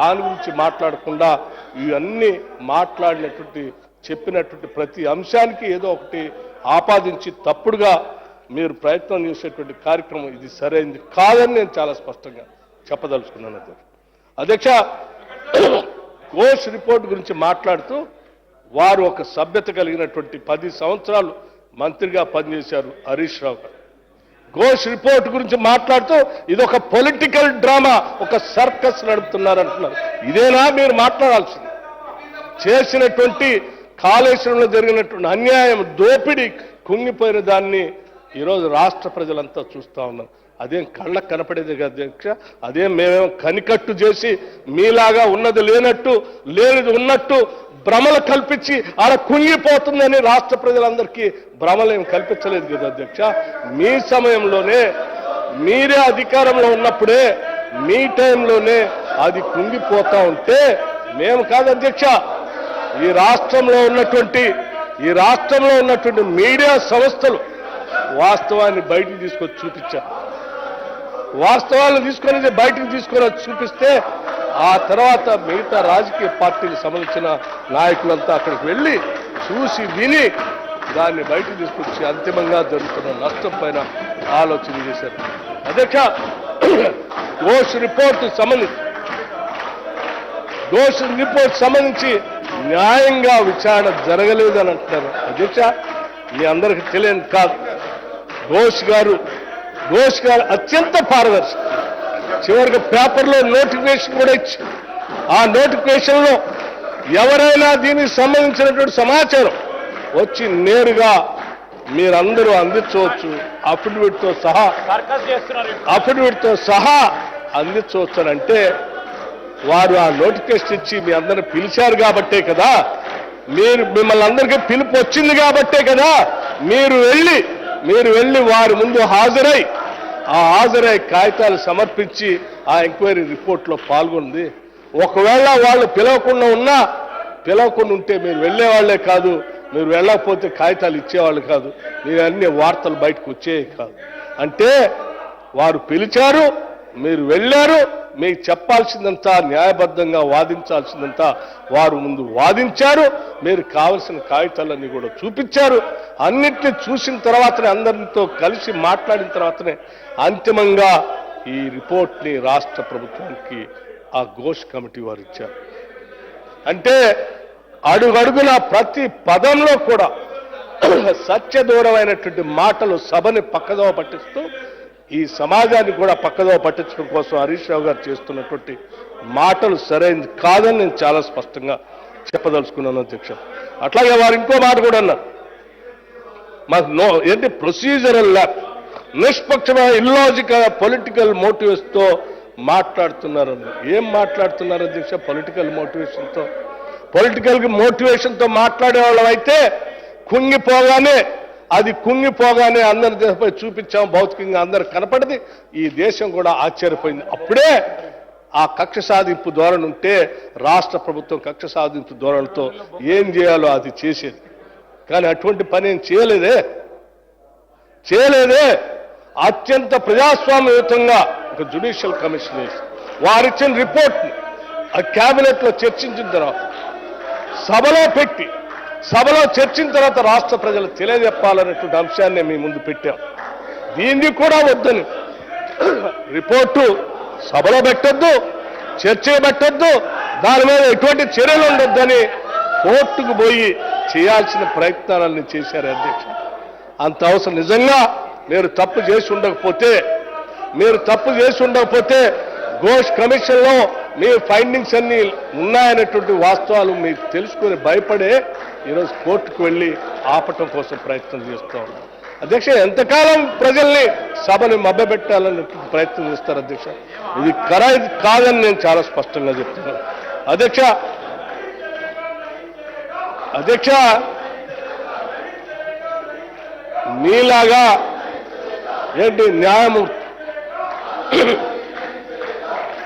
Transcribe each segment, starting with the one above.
దాని గురించి మాట్లాడకుండా ఇవన్నీ మాట్లాడినటువంటి చెప్పినటువంటి ప్రతి అంశానికి ఏదో ఒకటి ఆపాదించి తప్పుడుగా మీరు ప్రయత్నం చేసేటువంటి కార్యక్రమం ఇది సరైనది కాదని నేను చాలా స్పష్టంగా చెప్పదలుచుకున్నాను అధ్యక్ష. అధ్యక్ష కోర్స్ రిపోర్ట్ గురించి మాట్లాడుతూ వారు ఒక సభ్యత కలిగినటువంటి పది సంవత్సరాలు మంత్రిగా పనిచేశారు హరీష్ రావు గారు. ఘోష్ రిపోర్ట్ గురించి మాట్లాడుతూ ఇది ఒక పొలిటికల్ డ్రామా ఒక సర్కస్ నడుపుతున్నారు అంటున్నారు ఇదేనా మీరు మాట్లాడాల్సింది? చేసినటువంటి కాళేశ్వరంలో జరిగినటువంటి అన్యాయం దోపిడీ కుంగిపోయిన దాన్ని ఈరోజు రాష్ట్ర ప్రజలంతా చూస్తా ఉన్నారు. అదేం కళ్ళకు కనపడేది కాదు అధ్యక్ష అదేం మేమేం కనికట్టు చేసి మీలాగా ఉన్నది లేనట్టు లేనిది ఉన్నట్టు భ్రమలు కల్పించి ఆడ కుంగిపోతుందని రాష్ట్ర ప్రజలందరికీ భ్రమలు ఏం కల్పించలేదు కదా అధ్యక్ష మీ సమయంలోనే మీరే అధికారంలో ఉన్నప్పుడే మీ టైంలోనే అది కుంగిపోతా ఉంటే మేము కాదు అధ్యక్ష ఈ రాష్ట్రంలో ఉన్నటువంటి ఈ రాష్ట్రంలో ఉన్నటువంటి మీడియా సంస్థలు వాస్తవాన్ని బయటికి తీసుకొచ్చి చూపించారు. వాస్తవాలను తీసుకొని బయటకు తీసుకొని చూపిస్తే ఆ తర్వాత మిగతా రాజకీయ పార్టీలకు సంబంధించిన నాయకులంతా అక్కడికి వెళ్ళి చూసి విని దాన్ని బయటకు తీసుకొచ్చి అంతిమంగా జరుగుతున్న నష్టం పైన ఆలోచన చేశారు. అధ్యక్ష ఘోష్ రిపోర్ట్ సంబంధించి ఘోష్ రిపోర్ట్ సంబంధించి న్యాయంగా విచారణ జరగలేదని అంటున్నారు. అధ్యక్ష మీ అందరికి తెలియని కాదు. ఘోష్ గారు ఘోష్ గారు అత్యంత పారదర్శి చివరికి పేపర్లో నోటిఫికేషన్ కూడా ఇచ్చి ఆ నోటిఫికేషన్లో ఎవరైనా దీనికి సంబంధించినటువంటి సమాచారం వచ్చి నేరుగా మీరందరూ అందించవచ్చు అఫిడవిట్తో సహా అఫిడవిట్తో సహా అందించవచ్చు అంటే వారు ఆ నోటిఫికేషన్ ఇచ్చి మీ అందరిని పిలిచారు కాబట్టే కదా మీరు మిమ్మల్ని అందరికీ పిలుపు వచ్చింది కాబట్టే కదా మీరు వెళ్ళి మీరు వెళ్ళి వారి ముందు హాజరై ఆ హాజరై కాగితాలు సమర్పించి ఆ ఎంక్వైరీ రిపోర్ట్లో పాల్గొంది ఒకవేళ వాళ్ళు పిలవకుండా ఉన్నా పిలవకుండా ఉంటే మీరు వెళ్ళేవాళ్ళే కాదు మీరు వెళ్ళకపోతే కాగితాలు ఇచ్చేవాళ్ళు కాదు మీరు అన్ని వార్తలు బయటకు వచ్చేవి కాదు. అంటే వారు పిలిచారు మీరు వెళ్ళారు మీకు చెప్పాల్సిందంతా న్యాయబద్ధంగా వాదించాల్సిందంతా వారు ముందు వాదించారు. మీరు కావలసిన కాగితాలన్నీ కూడా చూపించారు. అన్నిటిని చూసిన తర్వాతనే అందరితో కలిసి మాట్లాడిన తర్వాతనే అంతిమంగా ఈ రిపోర్ట్ని రాష్ట్ర ప్రభుత్వానికి ఆ ఘోష్ కమిటీ వారు ఇచ్చారు. అంటే అడుగడుగున ప్రతి పదంలో కూడా సత్యదూరమైనటువంటి మాటలు సభని పక్కదోవ పట్టిస్తూ ఈ సమాజాన్ని కూడా పక్కదో పట్టించడం కోసం హరీష్ రావు గారు చేస్తున్నటువంటి మాటలు సరైనది కాదని నేను చాలా స్పష్టంగా చెప్పదలుచుకున్నాను అధ్యక్ష. అట్లాగే వారు ఇంకో మాట కూడా అన్నారు. మా నో ఏంటి ప్రొసీజరల్ ల్యాబ్ నిష్పక్షమైన ఇల్లాజికల్ పొలిటికల్ మోటివ్స్తో మాట్లాడుతున్నారు. ఏం మాట్లాడుతున్నారు అధ్యక్ష పొలిటికల్ మోటివేషన్తో పొలిటికల్ మోటివేషన్తో మాట్లాడే వాళ్ళం అయితే కుంగిపోగానే అది కుంగిపోగానే అందరి దేశపై చూపించాం భౌతికంగా అందరు కనపడింది. ఈ దేశం కూడా ఆశ్చర్యపోయింది. అప్పుడే ఆ కక్ష సాధింపు ధోరణి ఉంటే రాష్ట్ర ప్రభుత్వం కక్ష సాధింపు ధోరణితో ఏం చేయాలో అది చేసేది. కానీ అటువంటి పని ఏం చేయలేదే. చేయలేదే. అత్యంత ప్రజాస్వామ్యయుతంగా ఒక జుడిషియల్ కమిషన్ వేసి వారిచ్చిన రిపోర్ట్ని ఆ కేబినెట్లో చర్చించిన తర్వాత సభలో పెట్టి సభలో చర్చించిన తర్వాత రాష్ట్ర ప్రజలు తెలియజెప్పాలనేటువంటి అంశాన్ని మీ ముందు పెట్టాం. దీన్ని కూడా వద్దని. రిపోర్టు సభలో పెట్టొద్దు చర్చ పెట్టొద్దు దాని మీద ఎటువంటి చర్యలు ఉండొద్దని కోర్టుకు పోయి చేయాల్సిన ప్రయత్నాలన్నీ చేశారు అధ్యక్ష. అంత అవసరం. నిజంగా మీరు తప్పు చేసి ఉండకపోతే మీరు తప్పు చేసి ఉండకపోతే ఘోష్ కమిషన్లో మీ ఫైండింగ్స్ అన్ని ఉన్నాయనేటువంటి వాస్తవాలు మీకు తెలుసుకొని భయపడే ఈరోజు కోర్టుకు వెళ్ళి ఆపటం కోసం ప్రయత్నం చేస్తూ. అధ్యక్ష ఎంతకాలం ప్రజల్ని సభని మభ్యపెట్టాలని ప్రయత్నం చేస్తారు అధ్యక్ష? ఇది ఖరాయి కాదని నేను చాలా స్పష్టంగా చెప్తున్నాను. అధ్యక్ష అధ్యక్ష నీలాగా ఏంటి న్యాయమూర్తి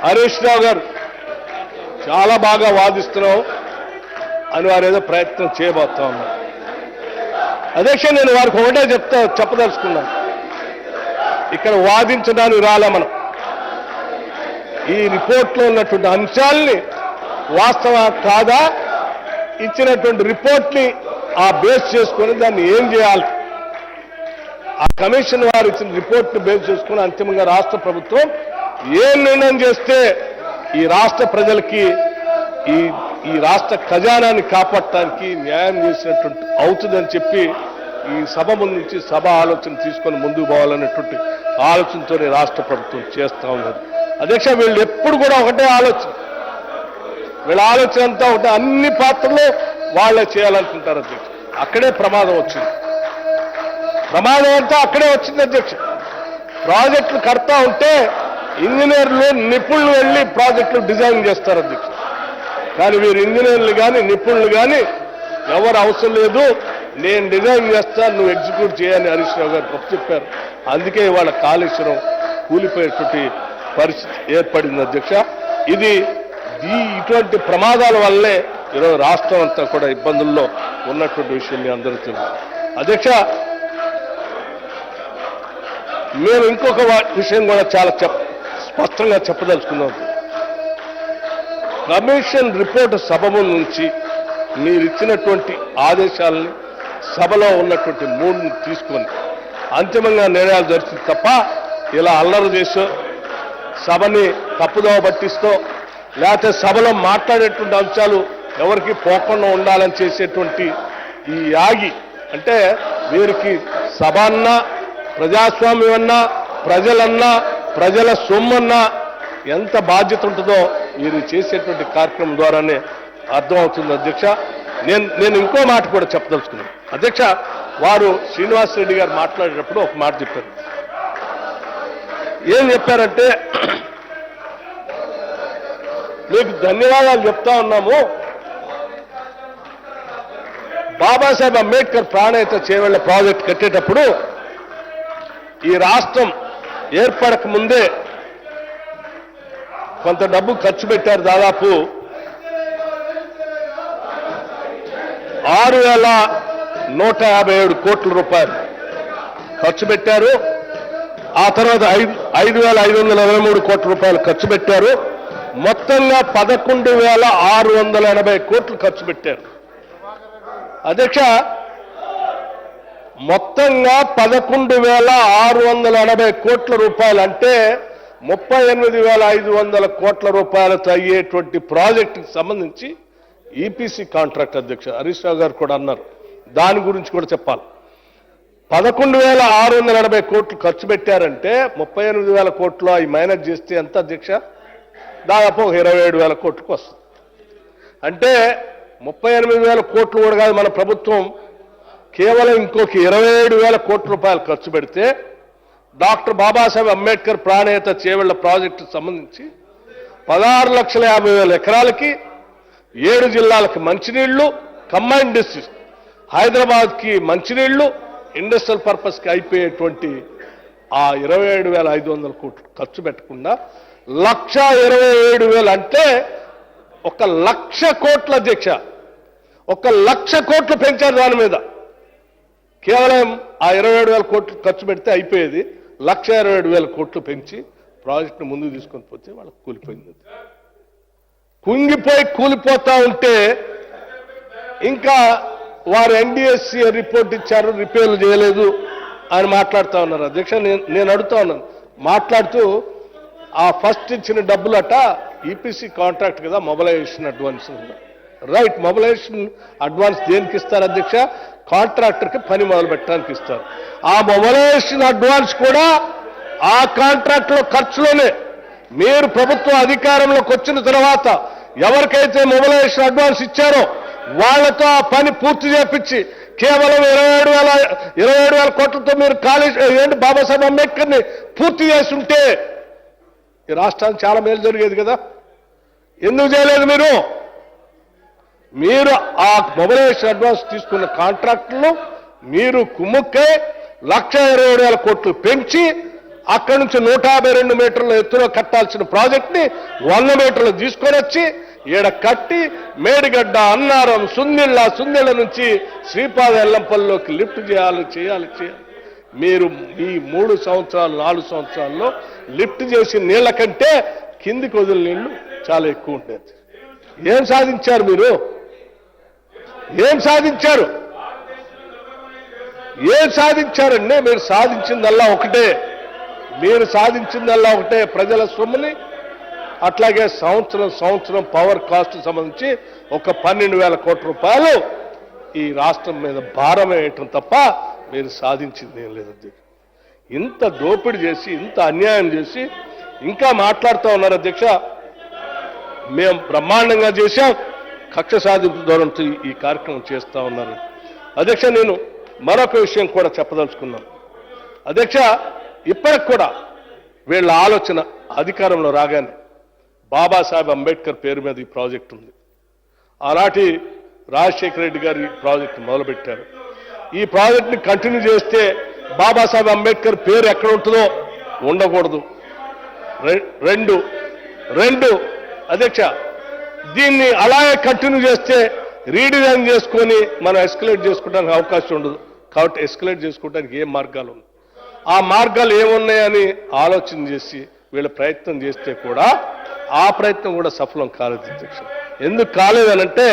హరీష్ రావు గారు చాలా బాగా వాదిస్తున్నావు అని వారు ఏదో ప్రయత్నం చేయబోతా ఉన్నారు అధ్యక్ష నేను వారికి ఒకటే చెప్తా చెప్పదలుచుకున్నాను. ఇక్కడ వాదించడానికి రాలే మనం. ఈ రిపోర్ట్లో ఉన్నటువంటి అంశాల్ని వాస్తవ కాదా? ఇచ్చినటువంటి రిపోర్ట్ని ఆ బేస్ చేసుకొని దాన్ని ఏం చేయాలి? ఆ కమిషన్ వారు ఇచ్చిన రిపోర్ట్ని బేస్ చేసుకుని అంతిమంగా రాష్ట్ర ప్రభుత్వం ఏం నిర్ణయం చేస్తే ఈ రాష్ట్ర ప్రజలకి ఈ ఈ రాష్ట్ర ఖజానాన్ని కాపాడటానికి న్యాయం చేసినటువంటి అవుతుందని చెప్పి ఈ సభ ముందు నుంచి సభ ఆలోచన తీసుకొని ముందుకు పోవాలనేటువంటి ఆలోచనతోనే రాష్ట్ర ప్రభుత్వం చేస్తూ ఉన్నది. అధ్యక్ష వీళ్ళు ఎప్పుడు కూడా ఒకటే ఆలోచన. వీళ్ళ ఆలోచన అంతా ఒకటే. అన్ని పాత్రలు వాళ్ళే చేయాలనుకుంటారు అధ్యక్ష. అక్కడే ప్రమాదం వచ్చింది. ప్రమాదం అంతా అక్కడే వచ్చింది అధ్యక్ష. ప్రాజెక్టులు కడతా ఉంటే ఇంజనీర్లు నిపుణులు వెళ్ళి ప్రాజెక్టులు డిజైన్ చేస్తారు అధ్యక్ష. కానీ వీరు ఇంజనీర్లు కానీ నిపుణులు కానీ ఎవరు అవసరం లేదు. నేను డిజైన్ చేస్తాను నువ్వు ఎగ్జిక్యూట్ చేయాలని హరీష్ రావు గారు గొప్ప చెప్పారు. అందుకే ఇవాళ కాళేశ్వరం కూలిపోయేటువంటి పరిస్థితి ఏర్పడింది అధ్యక్ష. ఇది ఈ ఇటువంటి ప్రమాదాల వల్లే ఈరోజు రాష్ట్రం అంతా కూడా ఇబ్బందుల్లో ఉన్నటువంటి విషయం మీ అందరూ తెలుసు. అధ్యక్ష మేము ఇంకొక విషయం కూడా చాలా చెప్ స్పష్టంగా చెప్పదలుచుకున్నాం. కమిషన్ రిపోర్ట్ సభ నుంచి మీరు ఇచ్చినటువంటి ఆదేశాలని సభలో ఉన్నటువంటి మూడుని తీసుకొని అంతిమంగా నిర్ణయాలు జరుగుతుంది తప్ప ఇలా అల్లరి చేసో సభని తప్పుదోవ పట్టిస్తూ లేకపోతే సభలో మాట్లాడేటువంటి అంశాలు ఎవరికి పోకుండా ఉండాలని చేసేటువంటి ఈ యాగి అంటే వీరికి సభ అన్నా ప్రజాస్వామ్యం అన్నా ప్రజలన్నా ప్రజల సొమ్మన్నా ఎంత బాధ్యత ఉంటుందో మీరు చేసేటువంటి కార్యక్రమం ద్వారానే అర్థమవుతుంది అధ్యక్ష. నేను నేను ఇంకో మాట కూడా చెప్పదలుచుకున్నాను. అధ్యక్ష వారు శ్రీనివాస్ రెడ్డి గారు మాట్లాడేటప్పుడు ఒక మాట చెప్పారు. ఏం చెప్పారంటే మీకు ధన్యవాదాలు చెప్తా ఉన్నాము. బాబాసాహెబ్ అంబేద్కర్ ప్రాణహిత చేవెళ్ళ ప్రాజెక్ట్ కట్టేటప్పుడు ఈ రాష్ట్రం ఏర్పడక ముందే కొంత డబ్బు ఖర్చు పెట్టారు దాదాపు ఆరు వేల నూట యాభై ఏడు కోట్ల రూపాయలు ఖర్చు పెట్టారు. ఆ తర్వాత ఐదు ఐదు వేల ఐదు వందల ఇరవై మూడు కోట్ల రూపాయలు ఖర్చు పెట్టారు. మొత్తంగా పదకొండు వేల ఆరు వందల ఎనభై కోట్లు ఖర్చు పెట్టారు. అధ్యక్ష మొత్తంగా పదకొండు వేల ఆరు వందల ఎనభై కోట్ల రూపాయలు అంటే ముప్పై ఎనిమిది వేల ఐదు వందల కోట్ల రూపాయలతో అయ్యేటువంటి ప్రాజెక్టుకి సంబంధించి ఈపీసీ కాంట్రాక్ట్ అధ్యక్ష హరీష్ రావు గారు కూడా అన్నారు. దాని గురించి కూడా చెప్పాలి. పదకొండు వేల ఆరు వందల ఎనభై కోట్లు ఖర్చు పెట్టారంటే ముప్పై ఎనిమిది వేల కోట్లు అవి మైనస్ చేస్తే ఎంత అధ్యక్ష? దాదాపు ఒక ఇరవై ఏడు వేల కోట్లకు వస్తుంది. అంటే ముప్పై ఎనిమిది వేల కోట్లు కూడా కాదు మన ప్రభుత్వం కేవలం ఇంకొక ఇరవై ఏడు వేల కోట్ల రూపాయలు ఖర్చు పెడితే డాక్టర్ బాబాసాహెబ్ అంబేద్కర్ ప్రాణేత చేవెళ్ళ ప్రాజెక్టు సంబంధించి పదహారు లక్షల యాభై వేల ఎకరాలకి ఏడు జిల్లాలకి మంచినీళ్ళు కంబైన్ డిస్ట్రిక్ట్ హైదరాబాద్కి మంచినీళ్ళు ఇండస్ట్రియల్ పర్పస్కి అయిపోయేటువంటి ఆ ఇరవై ఏడు వేల ఐదు వందల కోట్లు ఖర్చు పెట్టకుండా లక్ష ఇరవై ఏడు వేలు అంటే ఒక లక్ష కోట్ల అధ్యక్ష ఒక లక్ష కోట్లు పెంచారు దాని మీద. కేవలం ఆ ఇరవై ఏడు వేల కోట్లు ఖర్చు పెడితే అయిపోయేది. లక్ష ఇరవై ఏడు వేల కోట్లు పెంచి ప్రాజెక్టును ముందుకు తీసుకొని పోతే వాళ్ళకి కూలిపోయింది కుంగిపోయి కూలిపోతా ఉంటే ఇంకా వారు ఎన్డీఎస్సీ రిపోర్ట్ ఇచ్చారు రిపేర్లు చేయలేదు అని మాట్లాడుతూ ఉన్నారు. అధ్యక్ష నేను నేను అడుగుతా ఉన్నాను. మాట్లాడుతూ ఆ ఫస్ట్ ఇచ్చిన డబ్బులట ఈపీసీ కాంట్రాక్ట్ కదా mobilisation advance. Right mobilisation advance దేనికి ఇస్తారు అధ్యక్ష? కాంట్రాక్టర్కి పని మొదలు పెట్టడానికి ఇస్తారు. ఆ మొబలైజేషన్ అడ్వాన్స్ కూడా ఆ కాంట్రాక్ట్లో ఖర్చులోనే. మీరు ప్రభుత్వ అధికారంలోకి వచ్చిన తర్వాత ఎవరికైతే మొబలైజేషన్ అడ్వాన్స్ ఇచ్చారో వాళ్ళతో ఆ పని పూర్తి చేపించి కేవలం ఇరవై ఏడు వేల ఇరవై ఏడు వేల కోట్లతో మీరు కాలేజ్ ఏంటి బాబాసాహెబ్ అంబేద్కర్ని పూర్తి చేస్తుంటే ఈ రాష్ట్రానికి చాలా మేలు జరిగేది కదా? ఎందుకు చేయలేదు మీరు? మీరు ఆ మొబైలైజేషన్ అడ్వాన్స్ తీసుకున్న కాంట్రాక్టులను మీరు కుమ్ముక్కై లక్ష ఇరవై ఏడు వేల కోట్లు పెంచి అక్కడి నుంచి నూట యాభై రెండు మీటర్ల ఎత్తులో కట్టాల్సిన ప్రాజెక్ట్ని వంద మీటర్లు తీసుకొని వచ్చి ఈడ కట్టి మేడిగడ్డ అన్నారం సుందిళ్ళ సుందిళ్ళ నుంచి శ్రీపాద ఎల్లంపల్లిలోకి లిఫ్ట్ చేయాలి చేయాలి చేయాలి. మీరు ఈ మూడు సంవత్సరాలు నాలుగు సంవత్సరాల్లో లిఫ్ట్ చేసిన నీళ్ళ కంటే కిందికి వదిలిన నీళ్ళు చాలా ఎక్కువ ఉండేది. ఏం సాధించారు మీరు? ఏం సాధించారు? ఏం సాధించారండి? మీరు సాధించిందల్లా ఒకటే. మీరు సాధించిందల్లా ఒకటే ప్రజల సొమ్ముని అట్లాగే సంవత్సరం సంవత్సరం పవర్ కాస్ట్ సంబంధించి ఒక పన్నెండు వేల కోట్ల రూపాయలు ఈ రాష్ట్రం మీద భారం వేయటం తప్ప మీరు సాధించింది ఏం లేదు ఇంత దోపిడీ చేసి ఇంత అన్యాయం చేసి ఇంకా మాట్లాడుతూ ఉన్నారు అధ్యక్ష. మేము బ్రహ్మాండంగా చేశాం. కక్ష సాధింపు ధోరణితో ఈ- కార్యక్రమం చేస్తూ ఉన్నారు అధ్యక్ష నేను మరొక విషయం కూడా చెప్పదలుచుకున్నాను. అధ్యక్ష ఇప్పటికి కూడా వీళ్ళ ఆలోచన అధికారంలో రాగానే బాబాసాహెబ్ అంబేద్కర్ పేరు మీద ఈ ప్రాజెక్ట్ ఉంది. ఆనాటి రాజశేఖర రెడ్డి గారు ఈ ప్రాజెక్ట్ మొదలుపెట్టారు. ఈ ప్రాజెక్ట్ని కంటిన్యూ చేస్తే బాబాసాహెబ్ అంబేద్కర్ పేరు ఎక్కడ ఉంటుందో ఉండకూడదు. రె- రెండు రెండు అధ్యక్ష దీన్ని అలాగే కంటిన్యూ చేస్తే రీడిజైన్ చేసుకొని మనం ఎస్కలేట్ చేసుకోవడానికి అవకాశం ఉండదు. కాబట్టి ఎస్కలేట్ చేసుకోవడానికి ఏం మార్గాలు ఉన్నాయి ఆ మార్గాలు ఏమున్నాయని ఆలోచన చేసి వీళ్ళ ప్రయత్నం చేస్తే కూడా ఆ ప్రయత్నం కూడా సఫలం కాలేదు అధ్యక్ష. ఎందుకు కాలేదనంటే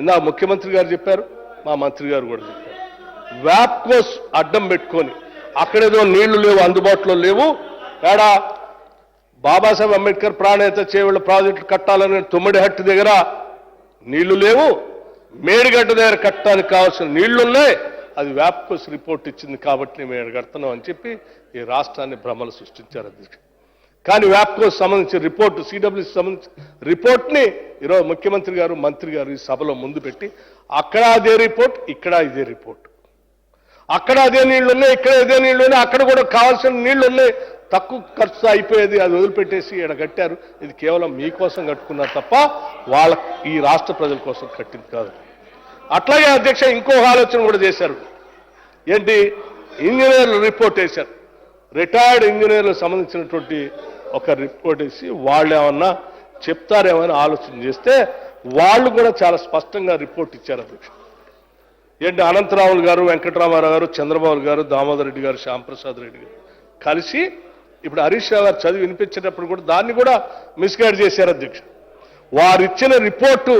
ఇందా ముఖ్యమంత్రి గారు చెప్పారు మా మంత్రి గారు కూడా చెప్పారు. వ్యాప్కోస్ అడ్డం పెట్టుకొని అక్కడేదో నీళ్ళు లేవు అందుబాటులో లేవు ఏడా బాబాసాహెబ్ అంబేద్కర్ ప్రాణేత చేవళ్ళ ప్రాజెక్టులు కట్టాలని తుమ్మడిహట్టు దగ్గర నీళ్ళు లేవు. మేడిగడ్డ దగ్గర కట్టడానికి కావాల్సిన నీళ్ళున్నాయి. అది వ్యాప్కోస్ రిపోర్ట్ ఇచ్చింది కాబట్టి మేము కడుతున్నాం అని చెప్పి ఈ రాష్ట్రాన్ని భ్రమలు సృష్టించారు అధ్యక్షుడు. కానీ వ్యాప్కోస్ సంబంధించిన రిపోర్టు సిడబ్ల్యూసి సంబంధించిన రిపోర్ట్ని ఈరోజు ముఖ్యమంత్రి గారు మంత్రి గారు ఈ సభలో ముందు పెట్టి అక్కడ అదే రిపోర్ట్ ఇక్కడ ఇదే రిపోర్ట్. అక్కడ అదే నీళ్ళు ఉన్నాయి ఇక్కడ ఇదే నీళ్ళు ఉన్నాయి అక్కడ కూడా కావాల్సిన నీళ్ళు ఉన్నాయి తక్కువ ఖర్చు అయిపోయేది అది వదిలిపెట్టేసి ఇక్కడ కట్టారు. ఇది కేవలం మీకోసం కట్టుకున్నారు తప్ప వాళ్ళ ఈ రాష్ట్ర ప్రజల కోసం కట్టింది కాదు. అట్లాగే అధ్యక్ష ఇంకో ఆలోచన కూడా చేశారు. ఏంటి? ఇంజనీర్లు రిపోర్ట్ వేశారు. రిటైర్డ్ ఇంజనీర్లకు సంబంధించినటువంటి ఒక రిపోర్ట్ వేసి వాళ్ళు ఏమన్నా చెప్తారేమని ఆలోచన చేస్తే వాళ్ళు కూడా చాలా స్పష్టంగా రిపోర్ట్ ఇచ్చారు అధ్యక్ష. ఏంటి? అనంతరావులు గారు వెంకటరామారావు గారు చంద్రబాబు గారు దామోదర్ రెడ్డి గారు శ్యాంప్రసాద్ రెడ్డి గారు కలిసి ఇప్పుడు హరీష్ రావు గారు చదివి వినిపించేటప్పుడు కూడా దాన్ని కూడా మిస్గైడ్ చేశారు అధ్యక్ష. వారిచ్చిన రిపోర్టు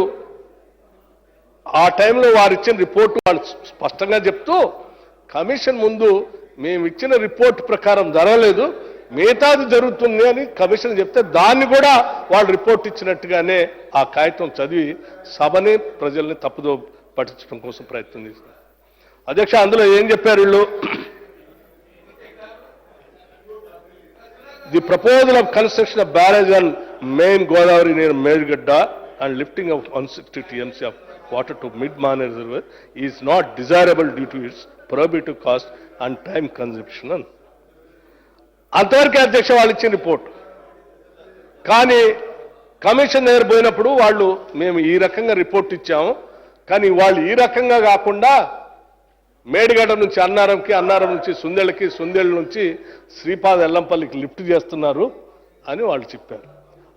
ఆ టైంలో వారిచ్చిన రిపోర్టు వాళ్ళు స్పష్టంగా చెప్తూ కమిషన్ ముందు మేము ఇచ్చిన రిపోర్ట్ ప్రకారం జరగలేదు మిగతాది జరుగుతుంది అని కమిషన్ చెప్తే దాన్ని కూడా వాళ్ళు రిపోర్ట్ ఇచ్చినట్టుగానే ఆ కాగితం చదివి సభని ప్రజల్ని తప్పుదో పట్టించడం కోసం ప్రయత్నం చేశారు. అధ్యక్ష అందులో ఏం చెప్పారు వీళ్ళు? The proposal of construction of barrage and main Godavari near Medigadda and lifting of one sixty TMC of water to mid Manair reservoir is not desirable due to its prohibitive cost and time consumption అని అంతవరకే అధ్యక్ష వాళ్ళు ఇచ్చిన report. కానీ commission దగ్గర పోయినప్పుడు వాళ్ళు మేము ఈ రకంగా రిపోర్ట్ ఇచ్చాము. కానీ వాళ్ళు ఈ రకంగా కాకుండా మేడిగడ నుంచి అన్నారంకి అన్నారం నుంచి సుందేళ్ళకి సుందేళ్ళ నుంచి శ్రీపాద ఎల్లంపల్లికి లిఫ్ట్ చేస్తున్నారు అని వాళ్ళు చెప్పారు.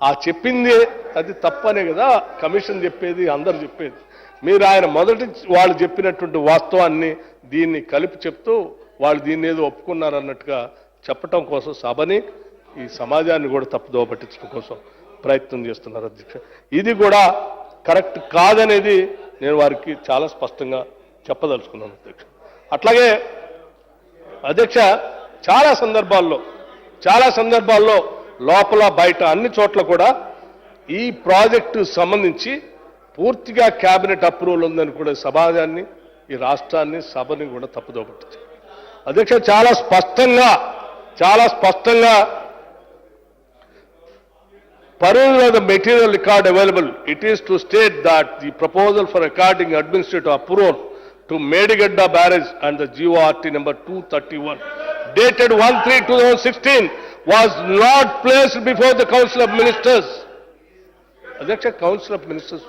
ఆ చెప్పింది అది తప్పనే కదా కమిషన్ చెప్పేది అందరు చెప్పేది. మీరు ఆయన మొదటి వాళ్ళు చెప్పినటువంటి వాస్తవాన్ని దీన్ని కలిపి చెప్తూ వాళ్ళు దీన్ని ఏదో ఒప్పుకున్నారన్నట్టుగా చెప్పటం కోసం సభని ఈ సమాజాన్ని కూడా తప్పుదోవ పట్టించడం కోసం ప్రయత్నం చేస్తున్నారు అధ్యక్ష. ఇది కూడా కరెక్ట్ కాదనేది నేను వారికి చాలా స్పష్టంగా చెప్పదలుచుకున్నాను అధ్యక్ష. అట్లాగే అధ్యక్ష చాలా సందర్భాల్లో చాలా సందర్భాల్లో లోపల బయట అన్ని చోట్ల కూడా ఈ ప్రాజెక్టు సంబంధించి పూర్తిగా క్యాబినెట్ అప్రూవల్ ఉందని కూడా సమాజాన్ని ఈ రాష్ట్రాన్ని సభని కూడా తప్పుదోబట్టింది. అధ్యక్ష చాలా స్పష్టంగా చాలా స్పష్టంగా Perusal material record available it is to state to the proposal for recording for approval to Medigadda barrage and the GORT number 231 dated 1/3/2016 was not placed before the Council of Ministers. అధ్యక్ష council of ministers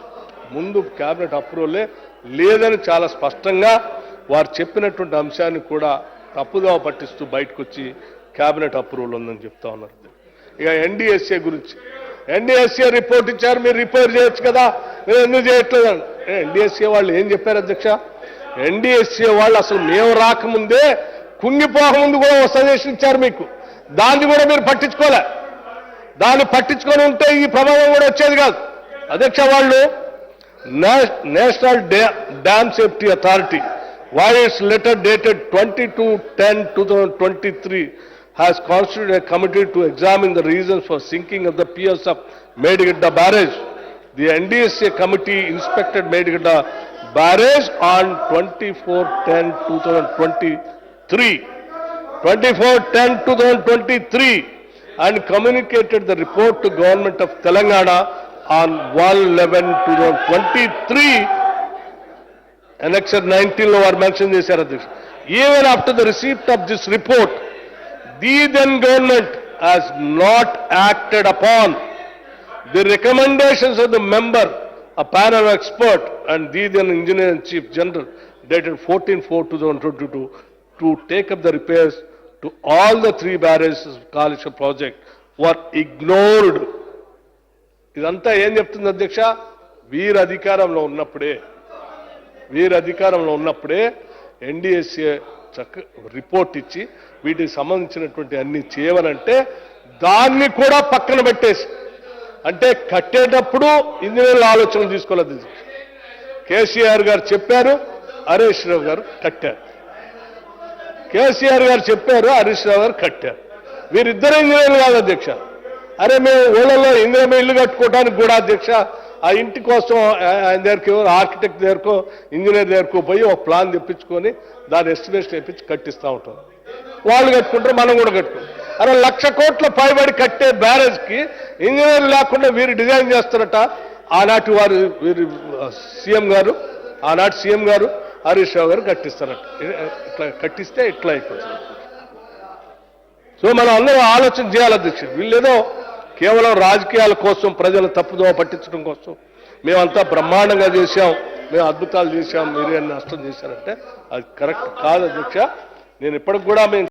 ముందు cabinet అప్రూవలే లేదని చాలా స్పష్టంగా వారు చెప్పినటువంటి అంశాన్ని కూడా తప్పుదోవ పట్టిస్తూ బయటకు వచ్చి క్యాబినెట్ అప్రూవల్ ఉందని చెప్తా ఉన్నారు. ఇక ఎన్డీఎస్ఏ గురించి. ఎన్డీఎస్ఏ రిపోర్ట్ ఇచ్చారు మీరు రిపేర్ చేయొచ్చు కదా మీరు ఎందుకు చేయట్లేదు ఎన్డీఎస్ఏ వాళ్ళు ఏం చెప్పారు అధ్యక్ష? ఎన్డీఎస్ఏ వాళ్ళు అసలు మేము రాకముందే కుంగిపోకముందు కూడా ఒక సజెషన్ ఇచ్చారు మీకు. దాన్ని కూడా మీరు పట్టించుకోలే. దాన్ని పట్టించుకొని ఉంటే ఈ ప్రమాదం కూడా వచ్చేది కాదు. అధ్యక్ష వాళ్ళు national dam safety authority vide letter dated twenty two ten two thousand twenty three has constitute committee committee to ద the for sinking sinking of the piers of Medigidda barrage. The NDSA committee barrage on 24-10-2023. 24-10-2023 and communicated the report to government of Telangana on 1-11-2023 Annexure 19 లో వారు mention చేశారు అధ్యక్ష. Even after the receipt of this report the then government has not acted upon the recommendations of the member a panel of expert and the then engineer and chief general dated 14-4-2022 to take up the repairs to all the three barrages of Kalisha project were ignored. ఇదంతా ఏం చెప్తుంది అధ్యక్ష వీరు అధికారంలో ఉన్నప్పుడే వీరు అధికారంలో ఉన్నప్పుడే ఎన్డీఎస్ఏ చక్క రిపోర్ట్ ఇచ్చి వీటికి సంబంధించినటువంటి అన్ని చేయవనంటే దాన్ని కూడా పక్కన పెట్టేసి అంటే కట్టేటప్పుడు ఇంజనీర్ల ఆలోచనలు తీసుకోలేదు. కేసీఆర్ గారు చెప్పారు హరీష్ రావు గారు కట్టారు. కేసీఆర్ గారు చెప్పారు హరీష్ రావు గారు కట్టారు. వీరిద్దరు ఇంజనీర్లు కాదు అధ్యక్ష. అరే మేము ఊళ్ళలో ఇంజనీర్ ఇల్లు కట్టుకోవడానికి కూడా అధ్యక్ష ఆ ఇంటి కోసం ఆయన దగ్గరికి ఆర్కిటెక్ట్ దగ్గరకో ఇంజనీర్ దగ్గరకో పోయి ఒక ప్లాన్ తెప్పించుకొని దాని ఎస్టిమేషన్ తెప్పించి కట్టిస్తూ ఉంటాం. వాళ్ళు కట్టుకుంటారు మనం కూడా కట్టుకుంటాం. అరే లక్ష కోట్ల పైబడి కట్టే బ్యారేజ్కి ఇంజనీర్ లేకుండా వీరు డిజైన్ చేస్తారట ఆనాటి వారు వీరు సీఎం గారు ఆనాటి సీఎం గారు హరీష్ రావు గారు కట్టిస్తారట. ఇట్లా కట్టిస్తే ఇట్లా అయిపోతుంది. సో మనం అందరం ఆలోచన చేయాలి అధ్యక్షుడు వీళ్ళేదో కేవలం రాజకీయాల కోసం ప్రజలు తప్పుదోవ పట్టించడం కోసం మేమంతా బ్రహ్మాండంగా చేశాం. మేము అద్భుతాలు చేశాం. మీరే నష్టం చేశారంటే అది కరెక్ట్ కాదు అధ్యక్ష. నేను ఇప్పటికి కూడా మేము